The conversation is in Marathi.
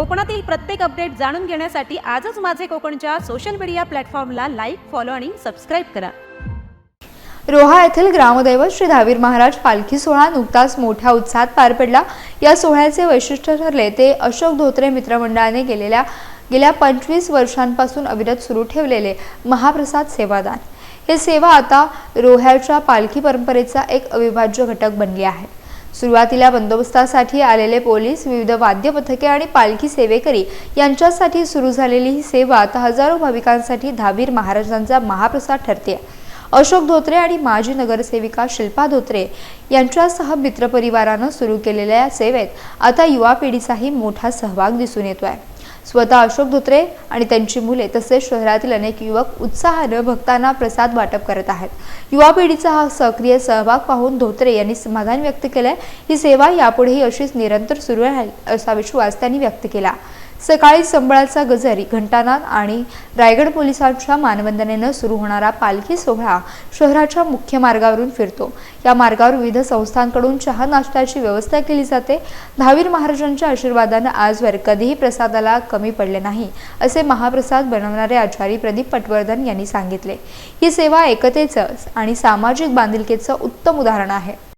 कोकणातील प्रत्येक अपडेट जाणून घेण्यासाठी आजच माझे कोकणच्या सोशल मीडिया प्लॅटफॉर्मला लाईक फॉलो आणि सबस्क्राईब करा. रोहा येथील ग्रामदैवत श्री धावीर महाराज पालखी सोहळा नुकताच मोठ्या उत्साहात पार पडला. या सोहळ्याचे वैशिष्ट्य ठरले ते अशोक धोत्रे मित्रमंडळाने गेलेल्या गेल्या पंचवीस वर्षांपासून अविरत सुरू ठेवलेले महाप्रसाद सेवादान. हे सेवा आता रोह्याच्या पालखी परंपरेचा एक अविभाज्य घटक बनली आहे. सुरुवातीला बंदोबस्तासाठी आलेले पोलीस विविध वाद्य पथके आणि पालखी सेवेकरी यांच्यासाठी सुरू झालेली ही सेवा आता हजारो भाविकांसाठी धावीर महाराजांचा महाप्रसाद ठरते. अशोक धोत्रे आणि माजी नगरसेविका शिल्पा धोत्रे यांच्यासह मित्रपरिवारानं सुरू केलेल्या या सेवेत आता युवा पिढीचाही मोठा सहभाग दिसून येतो आहे स्वतः अशोक धोत्रे आणि त्यांची मुले तसेच शहरातील अनेक युवक उत्साहानं भक्तांना प्रसाद वाटप करत आहेत. युवा पिढीचा हा सक्रिय सहभाग पाहून धोत्रे यांनी समाधान व्यक्त केलंय. ही सेवा यापुढेही अशीच निरंतर सुरू राहील असा विश्वास त्यांनी व्यक्त केला. सकाळी संबळाचा गजर घंटानाद आणि रायगड पोलिसांच्या मानवंदनेनं सुरू होणारा पालखी सोहळा शहराच्या मुख्य मार्गावरून फिरतो. या मार्गावर विविध संस्थांकडून चहा नाश्त्याची व्यवस्था केली जाते. दहावीर महाराजांच्या आशीर्वादानं आजवर कधीही प्रसादाला कमी पडले नाही असे महाप्रसाद बनवणारे आचारी प्रदीप पटवर्धन यांनी सांगितले. ही सेवा एकतेचं आणि सामाजिक बांधिलकीचं उत्तम उदाहरण आहे.